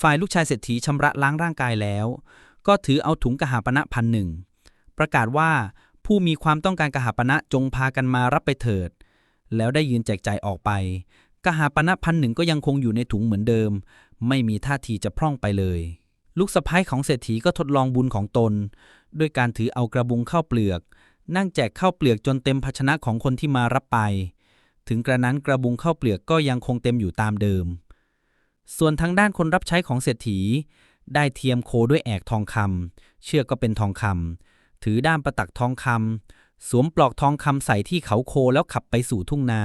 ฝ่ายลูกชายเศรษฐีชำระล้างร่างกายแล้ว ก็ถือเอาถุงกหาปณะพันหนึ่งประกาศว่าผู้มีความต้องการกหาปณะจงพากันมารับไปเถิด แล้วได้ยืนแจกจ่ายออกไป กหาปณะพันหนึ่งก็ยังคงอยู่ในถุงเหมือนเดิม ไม่มีท่าทีจะพร่องไปเลย ลูกสะพ้ายของเศรษฐีก็ทดลองบุญของตน ด้วยการถือเอากระบุงข้าวเปลือก นั่งแจกข้าวเปลือกจนเต็มภาชนะของคนที่มารับไป ถึงกระนั้นกระบุงข้าวเปลือกก็ยังคงเต็มอยู่ตามเดิม ส่วนทางด้านคนรับใช้ของเศรษฐี ได้เทียมโคด้วยแอกทองคำเชือกก็เป็นทองคำถือด้ามประตักทองคำสวมปลอกทองคำใส่ที่เขาโคแล้วขับไปสู่ทุ่งนา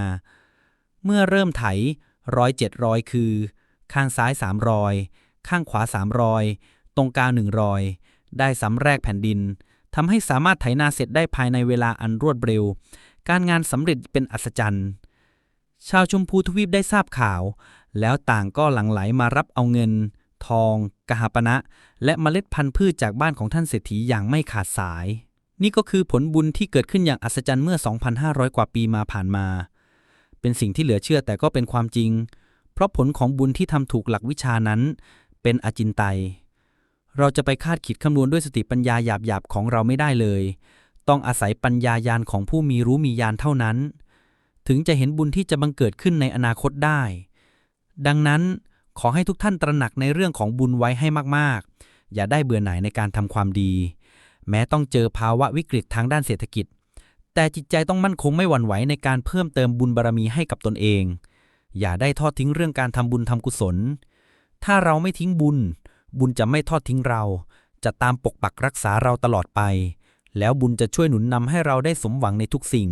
เมื่อเริ่มไถร้อยเจ็ดรอยคือ ข้างซ้ายสามรอยข้างขวาสามรอยตรงกลางหนึ่งรอยได้สำแรกแผ่นดินทำให้สามารถไถนาเสร็จได้ภายในเวลาอันรวดเร็ว การงานสำเร็จเป็นอัศจรรย์ ชาวชมพูทวีปได้ทราบข่าว แล้วต่างก็หลั่งไหลมารับเอาเงิน ทอง กหาปณะ และเมล็ดพันธุ์พืชจากบ้านของท่านเศรษฐีอย่างไม่ขาดสาย นี่ก็คือผลบุญที่เกิดขึ้นอย่างอัศจรรย์เมื่อ 2,500 กว่าปีมาผ่านมา เป็นสิ่งที่เหลือเชื่อแต่ก็เป็นความจริง เพราะผลของบุญที่ทำถูกหลักวิชานั้น เป็นอจินไตยเราจะไปคาดคิดคำนวณด้วยสติปัญญาหยาบๆของเราไม่ได้เลย ต้องอาศัยปัญญายาณของผู้มีรู้มีญาณเท่านั้น ถึงจะเห็นบุญที่จะบังเกิดขึ้นในอนาคตได้ ดังนั้นขอให้ทุกท่านตระหนักในเรื่องของบุญไว้ให้มากๆ อย่าได้เบื่อหน่ายในการทำความดี แม้ต้องเจอภาวะวิกฤตทางด้านเศรษฐกิจ แต่จิตใจต้องมั่นคงไม่หวั่นไหวในการเพิ่มเติมบุญบารมีให้กับตนเอง อย่าได้ทอดทิ้งเรื่องการทำบุญทำกุศล ถ้าเราไม่ทิ้งบุญ บุญจะไม่ทอดทิ้งเรา จะตามปกปักรักษาเราตลอดไป แล้วบุญจะช่วยหนุนนำให้เราได้สมหวังในทุกสิ่ง